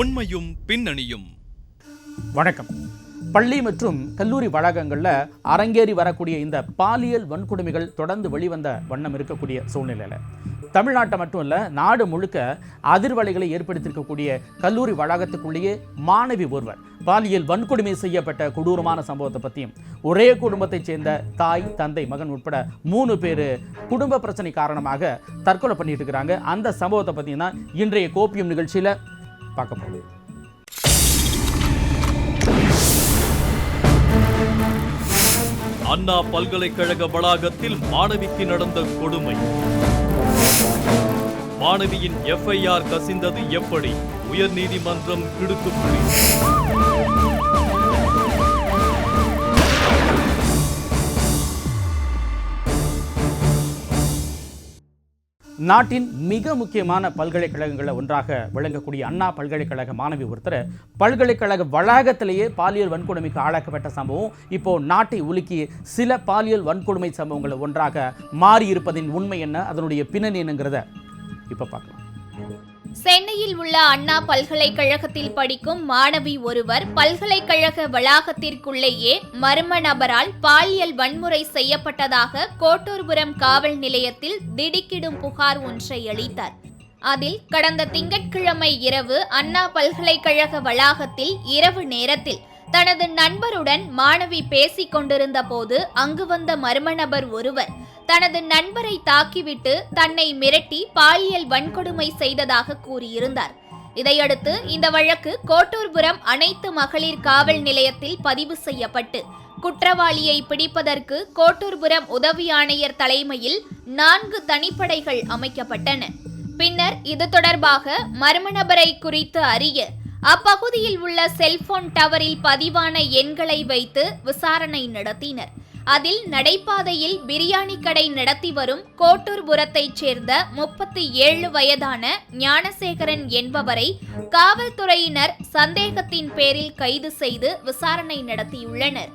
உண்மையும் பின்னணியும். வணக்கம். பள்ளி மற்றும் கல்லூரி வளாகங்களில் அரங்கேறி வரக்கூடிய இந்த பாலியல் வன்கொடுமைகள் தொடர்ந்து வெளிவந்த வண்ணம் இருக்கக்கூடிய சூழ்நிலையில். தமிழ்நாட்டை மட்டும் இல்லை நாடு முழுக்க அதிர்வலைகளை ஏற்படுத்தியிருக்கக்கூடிய கல்லூரி வளாகத்துக்குள்ளேயே மாணவி ஒருவர் பாலியல் வன்கொடுமை செய்யப்பட்ட கொடூரமான சம்பவத்தை பற்றியும் ஒரே குடும்பத்தைச் சேர்ந்த தாய் தந்தை மகன் உட்பட மூணு பேர் குடும்ப பிரச்சனை காரணமாக தற்கொலை பண்ணிட்டு இருக்கிறாங்க. அந்த சம்பவத்தை பற்றியும் தான் இன்றைய கோப்பியம் நிகழ்ச்சியில் பார்க்க போகுது அண்ணா பல்கலைக்கழக வளாகத்தில் மாணவிக்கு நடந்த கொடுமை. மாணவியின் எஃப்ஐஆர் கசிந்தது எப்படி? உயர்நீதிமன்றம் கிடுக்குப்புள்ளி நாட்டின் மிக முக்கியமான பல்கலைக்கழகங்களில் ஒன்றாக விளங்கக்கூடிய அண்ணா பல்கலைக்கழக மாணவி ஒருத்தர் பல்கலைக்கழக வளாகத்திலேயே பாலியல் வன்கொடுமைக்கு ஆளாக்கப்பட்ட சம்பவம் இப்போ நாட்டை உலுக்கி சில பாலியல் வன்கொடுமை சம்பவங்களை ஒன்றாக மாறி இருப்பதின் உண்மை என்ன அதனுடைய பின்னணி என்னங்கிறத இப்போ பார்க்கலாம். சென்னையில் உள்ள அண்ணா பல்கலைக்கழகத்தில் படிக்கும் மாணவி ஒருவர் பல்கலைக்கழக வளாகத்திற்குள்ளேயே மர்ம நபரால் பாலியல் வன்முறை செய்யப்பட்டதாக கோட்டூர்புரம் காவல் நிலையத்தில் திடுக்கிடும் புகார் ஒன்றை அளித்தார். அதில் கடந்த திங்கட்கிழமை இரவு அண்ணா பல்கலைக்கழக வளாகத்தில் இரவு நேரத்தில் தனது நண்பருடன் மாணவி பேசிக் கொண்டிருந்த போது அங்கு வந்த மர்ம நபர் ஒருவர் தனது நண்பரை தாக்கிவிட்டு தன்னை மிரட்டி பாலியல் வன்கொடுமை செய்ததாக கூறியிருந்தார். இதையடுத்து இந்த வழக்கு கோட்டூர்புரம் அனைத்து மகளிர் காவல் நிலையத்தில் பதிவு செய்யப்பட்டு குற்றவாளியை பிடிப்பதற்கு கோட்டூர்புரம் உதவி ஆணையர் தலைமையில் நான்கு தனிப்படைகள் அமைக்கப்பட்டன. பின்னர் இது தொடர்பாக மர்ம நபரை குறித்து அறிய அப்பகுதியில் உள்ள செல்போன் டவரில் பதிவான எண்களை வைத்து விசாரணை நடத்தினர். அதில் நடைபாதையில் பிரியாணி கடை நடத்தி வரும் கோட்டூர்புரத்தைச் சேர்ந்த முப்பத்தி ஏழு வயதான ஞானசேகரன் என்பவரை காவல்துறையினர் சந்தேகத்தின் பேரில் கைது செய்து விசாரணை நடத்தியுள்ளனர்.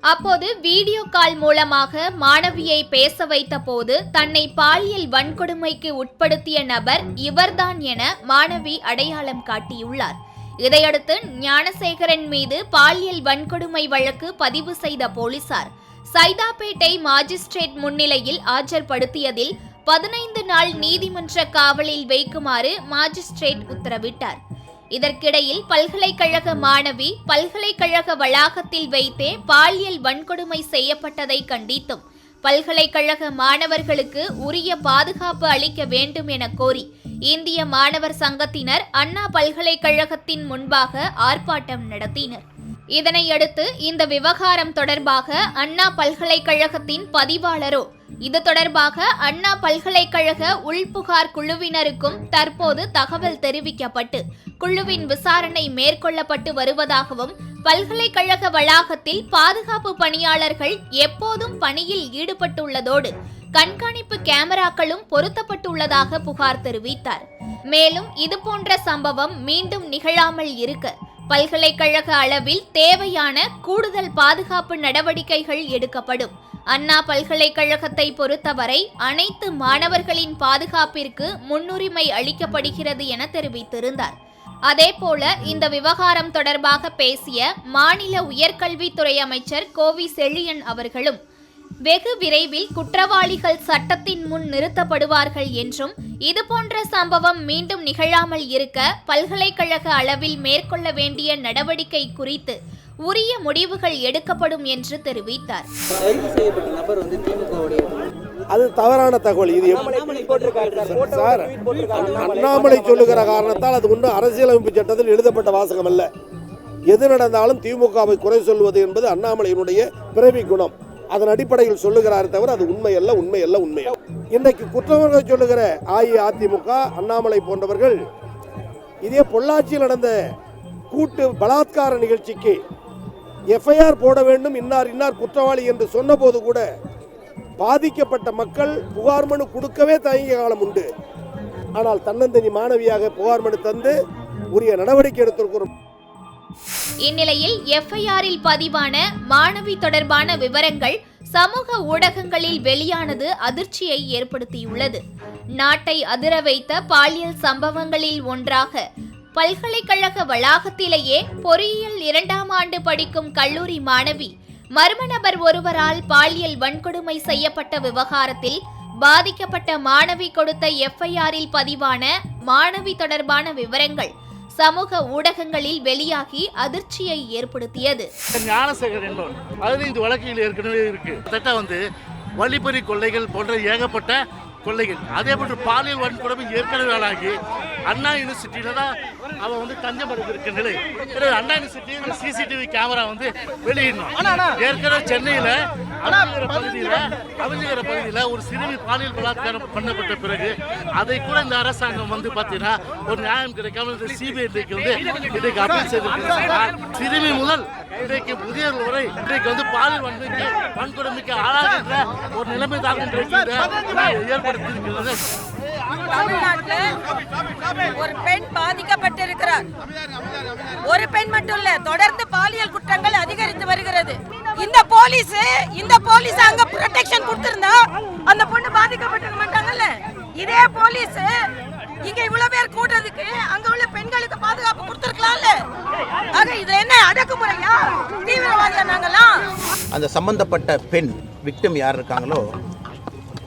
அப்போது வீடியோ கால் மூலமாக மாணவியை பேச வைத்த போது தன்னை பாலியல் வன்கொடுமைக்கு உட்படுத்திய நபர் இவர்தான் என மாணவி அடையாளம் காட்டியுள்ளார். இதையடுத்து ஞானசேகரன் மீது பாலியல் வன்கொடுமை வழக்கு பதிவு செய்த போலீசார் சைதாப்பேட்டை மாஜிஸ்ட்ரேட் முன்னிலையில் ஆஜர்படுத்தியதில் பதினைந்து நாள் நீதிமன்ற காவலில் வைக்குமாறு மாஜிஸ்ட்ரேட் உத்தரவிட்டார். இதற்கிடையில் பல்கலைக்கழக மாணவி பல்கலைக்கழக வளாகத்தில் வைத்தே பாலியல் வன்கொடுமை செய்யப்பட்டதை கண்டித்தும் பல்கலைக்கழக மாணவர்களுக்கு உரிய பாதுகாப்பு அளிக்க வேண்டும் என கோரி இந்திய மாணவர் சங்கத்தினர் அண்ணா பல்கலைக்கழகத்தின் முன்பாக ஆர்ப்பாட்டம் நடத்தினர். இதனையடுத்து இந்த விவகாரம் தொடர்பாக அண்ணா பல்கலைக்கழகத்தின் பதிவாளரோ இது தொடர்பாக அண்ணா பல்கலைக்கழக உள்புகார் குழுவினருக்கும் தற்போது தகவல் தெரிவிக்கப்பட்டு குழுவின் விசாரணை மேற்கொள்ளப்பட்டு வருவதாகவும் பல்கலைக்கழக வளாகத்தில் பாதுகாப்பு பணியாளர்கள் எப்போதும் பணியில் ஈடுபட்டுள்ளதோடு கண்காணிப்பு கேமராக்களும் பொருத்தப்பட்டுள்ளதாக புகார் தெரிவித்தார். மேலும் இதுபோன்ற சம்பவம் மீண்டும் நிகழாமல் இருக்க பல்கலைக்கழக அளவில் தேவையான கூடுதல் பாதுகாப்பு நடவடிக்கைகள் எடுக்கப்படும். அண்ணா பல்கலைக்கழகத்தை பொறுத்தவரை அனைத்து மாணவர்களின் பாதுகாப்பிற்கு முன்னுரிமை அளிக்கப்படுகிறது என தெரிவித்திருந்தார். அதேபோல இந்த விவகாரம் தொடர்பாக பேசிய மாநில உயர்கல்வித்துறை அமைச்சர் கோவி செழியன் அவர்களும் வெகு விரைவில் குற்றவாளிகள் சட்டத்தின் முன் நிறுத்தப்படுவார்கள் என்றும் இதுபோன்ற சம்பவம் மீண்டும் நிகழாமல் இருக்க பல்கலைக்கழக அளவில் மேற்கொள்ள வேண்டிய நடவடிக்கை குறித்து உரிய முடிவுகள் எடுக்கப்படும் என்று தெரிவித்தார். அது தவறான தகவல். இது சார். அண்ணாமலை சொல்லுகிற காரணத்தால் அது ஒன்றும் அரசியலமைப்பு சட்டத்தில் எழுதப்பட்ட வாசகம் அல்ல. எது நடந்தாலும் திமுகவை குறை சொல்வது என்பது அண்ணாமலையினுடைய பிறவி குணம். அதன் அடிப்படையில் சொல்லுகிறார் தவிர அது உண்மையல்ல உண்மையல்ல உண்மை இன்றைக்கு குற்றவர்கள் சொல்லுகிற அஇஅதிமுக அண்ணாமலை போன்றவர்கள் இதே பொள்ளாச்சியில் நடந்த கூட்டு பலாத்கார நிகழ்ச்சிக்கு எஃப்ஐஆர் போட வேண்டும் இன்னார் இன்னார் குற்றவாளி என்று சொன்னபோது கூட பாதிக்கப்பட்ட மக்கள் புகார் மனு கொடுக்கவே தயங்கிய காலம் உண்டு. ஆனால் தன்னந்தனி மாணவியாக புகார் மனு தந்து உரிய நடவடிக்கை எடுத்திருக்கிறோம். இந்நிலையில் எஃப்ஐஆரில் பதிவான மாணவி தொடர்பான விவரங்கள் சமூக ஊடகங்களில் வெளியானது அதிர்ச்சியை ஏற்படுத்தியுள்ளது. நாட்டை அதிர வைத்த பாலியல் சம்பவங்களில் ஒன்றாக பல்கலைக்கழக வளாகத்திலேயே பொறியியல் இரண்டாம் ஆண்டு படிக்கும் கல்லூரி மாணவி மர்ம நபர் ஒருவரால் பாலியல் வன்கொடுமை செய்யப்பட்ட விவகாரத்தில் பாதிக்கப்பட்ட மாணவி கொடுத்த எஃப்ஐஆரில் பதிவான மாணவி தொடர்பான விவரங்கள் சமூக ஊடகங்களில் வெளியாகி அதிர்ச்சியை ஏற்படுத்தியது. ஞானசேகர் என்பவர் பதினைந்து வழக்குகள் ஏற்கனவே இருக்கு. கிட்டத்தட்ட வந்து வழிப்பறி கொள்ளைகள் போன்ற ஏகப்பட்ட கொள்ளைகள் அதே போன்று பாலியல் வன்கொடுமை ஏற்கனவே ஆளாகி அண்ணா யூனிவர்சிட்டியில தான் அவன் வந்து தஞ்சம் இருக்க நிலை. அண்ணா யூனிவர்சிட்டி சிசிடிவி கேமரா வந்து வெளியிடணும். ஏற்கனவே சென்னையில பகுதியில் அவிஞ்சிகிற பகுதியில் ஒரு சிறுமி பாலியல் பலாத்காரம் பண்ணப்பட்ட பிறகு அதை கூட இந்த அரசாங்கம் வந்து பார்த்தீங்கன்னா ஒரு நியாயம் கிடைக்காம இந்த சிபிஐ இன்றைக்கு வந்து இன்றைக்கு அப்பீல் செய்திருக்கிறார் சிறுமி முதல் இன்றைக்கு முதியோர் வரை இன்றைக்கு வந்து பாலியல் வன்மைக்கு வன்கொடுமைக்கு ஆளாகின்ற ஒரு நிலைமை தான் ஏற்படுத்தியிருக்கிறது. தமிழ்நாட்டில் ஒரு பெண் பாதிக்கப்பட்டிருக்கிறார். ஒரு பெண் மட்டும் இல்ல தொடர்ந்து பாலியல் குற்றங்கள் அதிகரித்து வருகிறது. இந்த போலீஸ் இந்த போலீஸ் அங்க ப்ரொடெக்ஷன் கொடுத்திருந்தா அந்த பொண்ணு பாதிக்கப்பட்டிருக்க மாட்டாங்கல்ல? இதே போலீஸ் இங்க இவ்வளவு பேர் கூடுறதுக்கு அங்க உள்ள பெண்களுக்கு பாதுகாப்பு கொடுத்திருக்கலாம்ல? ஆக இதுல என்ன அடக்குமுறையா? தீவிரவாதியா நாங்கெல்லாம்? அந்த சம்பந்தப்பட்ட பெண் விக்டம் யார் இருக்காங்களோ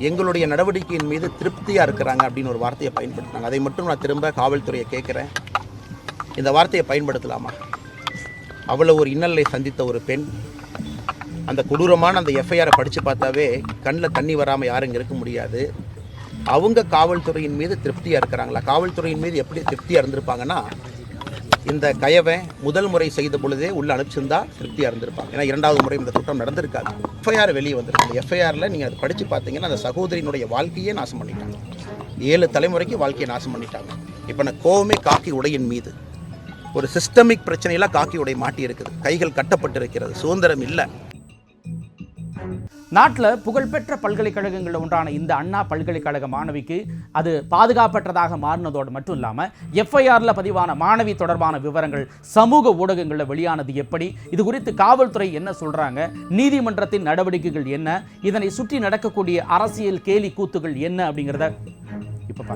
எங்களுடைய நடவடிக்கையின் மீது திருப்தியாக இருக்கிறாங்க அப்படின்னு ஒரு வார்த்தையை பயன்படுத்தினாங்க. அதை மட்டும் நான் திரும்ப காவல்துறையை கேட்குறேன். இந்த வார்த்தையை பயன்படுத்தலாமா? அவ்வளோ ஒரு இன்னலை சந்தித்த ஒரு பெண் அந்த கொடூரமான அந்த எஃப்ஐஆரை படித்து பார்த்தாவே கண்ணில் தண்ணி வராமல் யாரும் இங்கே இருக்க முடியாது. அவங்க காவல்துறையின் மீது திருப்தியாக இருக்கிறாங்களா? காவல்துறையின் மீது எப்படி திருப்தியாக இருந்திருப்பாங்கன்னா இந்த கயவை முதல் முறை செய்த பொழுதே உள்ள அனுப்பிச்சிருந்தா திருப்தியாக இருந்திருப்பாங்க. ஏன்னா இரண்டாவது முறை இந்த குற்றம் நடந்திருக்காது. எஃப்ஐஆர் வெளியே வந்திருக்கு. அந்த எஃப்ஐஆரில் நீங்கள் அதை படித்து பார்த்தீங்கன்னா அந்த சகோதரியினுடைய வாழ்க்கையே நாசம் பண்ணிட்டாங்க. ஏழு தலைமுறைக்கு வாழ்க்கையை நாசம் பண்ணிட்டாங்க. இப்போ நான் கோவமே காக்கி உடையின் மீது. ஒரு சிஸ்டமிக் பிரச்சனையெல்லாம் காக்கி உடை மாட்டி இருக்குது கைகள் கட்டப்பட்டிருக்கிறது. சுதந்திரம் இல்லை. நாட்டில் புகழ்பெற்ற பல்கலைக்கழகங்களில் ஒன்றான இந்த அண்ணா பல்கலைக்கழக மாணவிக்கு அது பாதுகாப்பற்றதாக மாறினதோடு மட்டும் இல்லாமல் எஃப்ஐஆரில் பதிவான மாணவி தொடர்பான விவரங்கள் சமூக ஊடகங்களில் வெளியானது எப்படி? இது குறித்து காவல்துறை என்ன சொல்கிறாங்க நீதிமன்றத்தின் நடவடிக்கைகள் என்ன? இதனை சுற்றி நடக்கக்கூடிய அரசியல் கேலி கூத்துகள் என்ன அப்படிங்கிறத இப்போ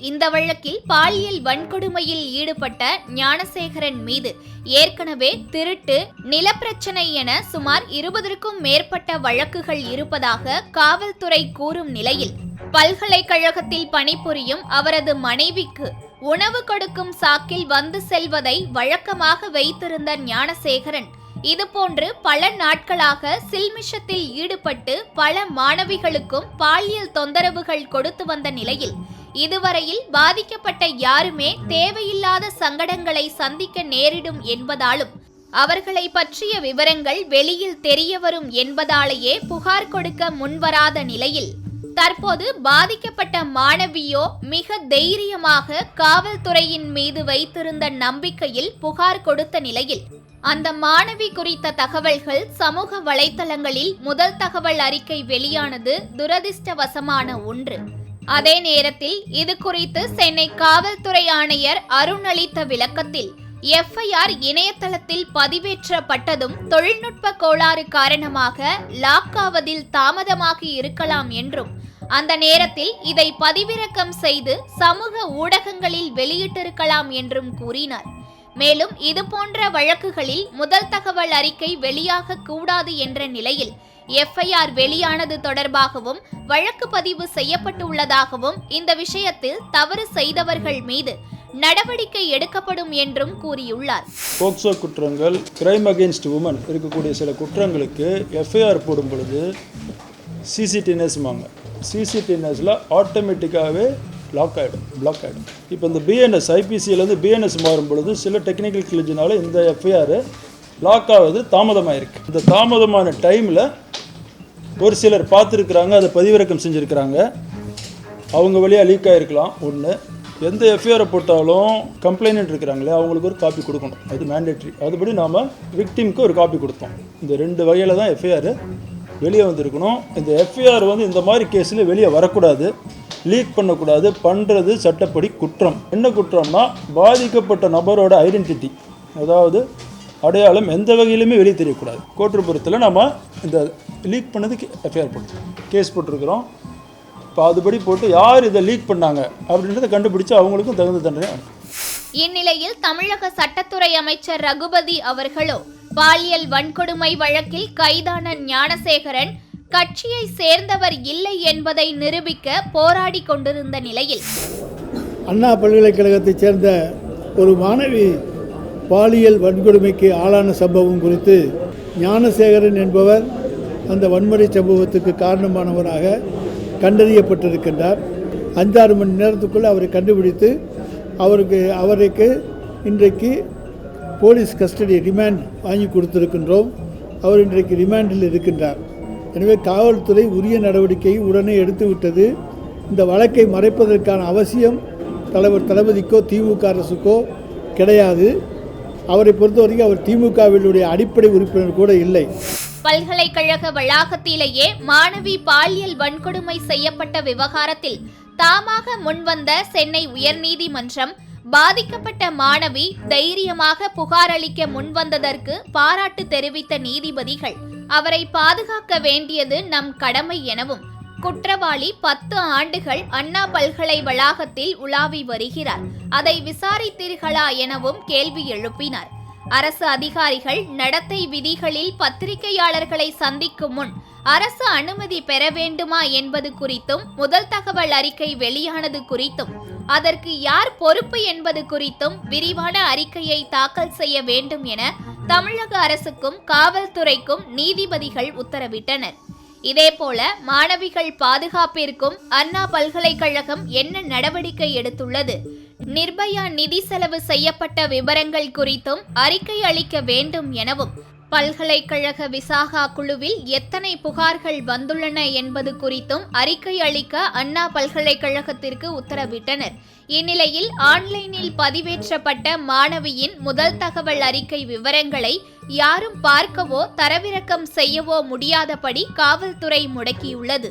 இந்த வழக்கில் பாலியல் வன்கொடுமையில் ஈடுபட்ட ஞானசேகரன் மீது ஏற்கனவே திருட்டு நிலப்பிரச்சனை என சுமார் இருபதற்கும் மேற்பட்ட வழக்குகள் இருப்பதாக காவல்துறை கூறும் நிலையில் பல்கலைக்கழகத்தில் பணிபுரியும் அவரது மனைவிக்கு உணவு கொடுக்கும் சாக்கில் வந்து செல்வதை வழக்கமாக வைத்திருந்த ஞானசேகரன் இதுபோன்று பல நாட்களாக சில்மிஷத்தில் ஈடுபட்டு பல மாணவிகளுக்கும் பாலியல் தொந்தரவுகள் கொடுத்து வந்த நிலையில் இதுவரையில் பாதிக்கப்பட்ட யாருமே தேவையில்லாத சங்கடங்களை சந்திக்க நேரிடும் என்பதாலும் அவர்களை பற்றிய விவரங்கள் வெளியில் தெரியவரும் என்பதாலேயே புகார் கொடுக்க முன்வராத நிலையில் தற்போது பாதிக்கப்பட்ட மாணவியோ மிக தைரியமாக காவல்துறையின் மீது வைத்திருந்த நம்பிக்கையில் புகார் கொடுத்த நிலையில் அந்த மாணவி குறித்த தகவல்கள் சமூக வலைத்தளங்களில் முதல் தகவல் அறிக்கை வெளியானது துரதிர்ஷ்டவசமான ஒன்று. அதே நேரத்தில் இது குறித்து சென்னை காவல்துறை ஆணையர் அருண் அளித்த விளக்கத்தில் எஃப்ஐஆர் இணையதளத்தில் பதிவேற்றப்பட்டதும் தொழில்நுட்ப கோளாறு காரணமாக லாக் ஆவதில் தாமதமாகி இருக்கலாம் என்றும் அந்த நேரத்தில் இதை பதிவிறக்கம் செய்து சமூக ஊடகங்களில் வெளியிட்டிருக்கலாம் என்றும் கூறினார். மேலும் இதுபோன்ற வழக்குகளில் முதல் தகவல் அறிக்கை வெளியாக கூடாது என்ற நிலையில் எஃப்ஐஆர் வெளியானது தொடர்பாகவும் வழக்கு பதிவு செய்யப்பட்டுள்ளதாகவும் இந்த விஷயத்தில் தவறு செய்தவர்கள் மீது நடவடிக்கை எடுக்கப்படும் என்றும் கூறியுள்ளார். போக்சோ குற்றங்கள் கிரைம் அகேன்ஸ்ட் உமன் இருக்கக்கூடிய சில குற்றங்களுக்கு எஃப்ஐஆர் போடும் பொழுது சிசிடிஎன்எஸ்மாங்க சிசிடிஎன்எஸில் ஆட்டோமேட்டிக்காகவே லாக் ஆகிடும் பிளாக் ஆகிடும் இப்போ இந்த பிஎன்எஸ் ஐபிசியிலேருந்து பிஎன்எஸ் மாறும் பொழுது சில டெக்னிக்கல் கிளிஜினால இந்த எஃப்ஐஆர் லாக் ஆகுது தாமதமாயிருக்கு. இந்த தாமதமான டைமில் ஒரு சிலர் பார்த்துருக்குறாங்க அதை பதிவிறக்கம் செஞ்சுருக்கிறாங்க. அவங்க வழியாக லீக் ஆகிருக்கலாம் ஒன்று எந்த எஃப்ஐஆரை போட்டாலும் கம்ப்ளைண்ட் இருக்கிறாங்களே அவங்களுக்கு ஒரு காப்பி கொடுக்கணும். அது மேண்டேட்ரி அதுபடி நாம் விக்டிம்க்கு ஒரு காப்பி கொடுத்தோம். இந்த ரெண்டு வகையில் தான் எஃப்ஐஆர் வெளியே வந்திருக்கணும். இந்த எஃப்ஐஆர் வந்து இந்த மாதிரி கேஸில் வெளியே வரக்கூடாது. லீக் பண்ணக்கூடாது. பண்ணுறது சட்டப்படி குற்றம். என்ன குற்றம்னா பாதிக்கப்பட்ட நபரோட ஐடென்டிட்டி அதாவது அடையாளம் எந்த வகையிலுமே வெளியே தெரியக்கூடாது. கோற்றுப்புறத்தில் நம்ம இந்த லீக் பண்ணதுக்கு எஃப்ஐஆர் போட்டுருக்கோம் கேஸ் போட்டிருக்கிறோம். இப்போ அதுபடி போட்டு யார் இதை லீக் பண்ணாங்க அப்படின்றத கண்டுபிடிச்சு அவங்களுக்கும் தகுந்த தண்டனை. இந்நிலையில் தமிழக சட்டத்துறை அமைச்சர் ரகுபதி அவர்களோ பாலியல் வன்கொடுமை வழக்கில் கைதான ஞானசேகரன் கட்சியை சேர்ந்தவர் இல்லை என்பதை நிரூபிக்க போராடி கொண்டிருந்த நிலையில். அண்ணா பல்கலைக்கழகத்தைச் சேர்ந்த ஒரு மாணவி பாலியல் வன்கொடுமைக்கு ஆளான சம்பவம் குறித்து ஞானசேகரன் என்பவர் அந்த வன்முறை சம்பவத்துக்கு காரணமானவராக கண்டறியப்பட்டிருக்கின்றார். அஞ்சாறு மணி நேரத்துக்குள் அவரை கண்டுபிடித்து அவருக்கு அவருக்கு இன்றைக்கு போலீஸ் கஸ்டடி ரிமாண்ட் வாங்கி கொடுத்திருக்கின்றோம். அவர் இன்றைக்கு ரிமாண்டில் இருக்கின்றார். எனவே காவல்துறை உரிய நடவடிக்கையை உடனே எடுத்துவிட்டது. இந்த வழக்கை மறைப்பதற்கான அவசியம் தலைவர் தளபதிக்கோ திமுக அரசுக்கோ கிடையாது. அவரை பொறுத்தவரைக்கும் அவர் திமுகவினுடைய அடிப்படை உறுப்பினர் கூட இல்லை. பல்கலைக்கழக வளாகத்திலேயே மாணவி பாலியல் வன்கொடுமை செய்யப்பட்ட விவகாரத்தில் தாமாக முன்வந்த சென்னை உயர்நீதிமன்றம் பாதிக்கப்பட்ட மாணவி தைரியமாக புகார் அளிக்க முன்வந்ததற்கு பாராட்டு தெரிவித்த நீதிபதிகள் அவரை பாதுகாக்க வேண்டியது நம் கடமை எனவும் குற்றவாளி பத்து ஆண்டுகள் அண்ணா பல்கலை வளாகத்தில் உலாவி வருகிறார். அதை விசாரித்தீர்களா எனவும் கேள்வி எழுப்பினார். அரசு அதிகாரிகள் நடத்தை விதிகளில் பத்திரிகையாளர்களை சந்திக்கும் முன் அரசு அனுமதி பெற வேண்டுமா என்பது குறித்தும் முதல் தகவல் அறிக்கை வெளியானது குறித்தும் அதற்கு யார் பொறுப்பு என்பது குறித்தும் விரிவான அறிக்கையை தாக்கல் செய்ய வேண்டும் என தமிழக அரசுக்கும் காவல்துறைக்கும் நீதிபதிகள் உத்தரவிட்டனர். இதேபோல மாணவிகள் பாதுகாப்பிற்கும் அண்ணா பல்கலைக்கழகம் என்ன நடவடிக்கை எடுத்துள்ளது? நிர்பயா நிதி செலவு செய்யப்பட்ட விவரங்கள் குறித்தும் அறிக்கை அளிக்க வேண்டும் எனவும் பல்கலைக்கழக விசாகா குழுவில் எத்தனை புகார்கள் வந்துள்ளன என்பது குறித்தும் அறிக்கை அளிக்க அண்ணா பல்கலைக்கழகத்திற்கு உத்தரவிட்டனர். இந்நிலையில் ஆன்லைனில் பதிவேற்றப்பட்ட மாணவியின் முதல் தகவல் அறிக்கை விவரங்களை யாரும் பார்க்கவோ தரவிறக்கம் செய்யவோ முடியாதபடி காவல்துறை முடக்கியுள்ளது.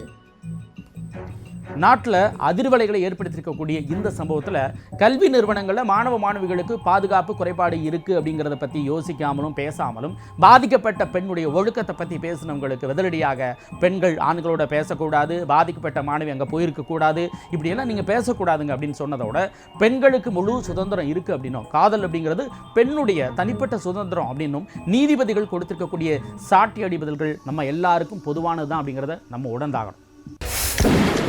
நாட்டில் அதிர்வலைகளை ஏற்படுத்தியிருக்கக்கூடிய இந்த சம்பவத்தில் கல்வி நிறுவனங்களில் மாணவ மாணவிகளுக்கு பாதுகாப்பு குறைபாடு இருக்குது அப்படிங்கிறத பற்றி யோசிக்காமலும் பேசாமலும் பாதிக்கப்பட்ட பெண்ணுடைய ஒழுக்கத்தை பற்றி பேசினவங்களுக்கு பதிலடியாக பெண்கள் ஆண்களோட பேசக்கூடாது பாதிக்கப்பட்ட மாணவி அங்கே போயிருக்கக்கூடாது இப்படியெல்லாம் நீங்கள் பேசக்கூடாதுங்க அப்படின்னு சொன்னதோட பெண்களுக்கு முழு சுதந்திரம் இருக்குது அப்படின்னும். காதல் அப்படிங்கிறது பெண்ணுடைய தனிப்பட்ட சுதந்திரம் அப்படின்னும் நீதிபதிகள் கொடுத்திருக்கக்கூடிய சாட்டி அடிபதல்கள் நம்ம எல்லாருக்கும் பொதுவானது தான் அப்படிங்கிறத நம்ம உடந்தாகணும்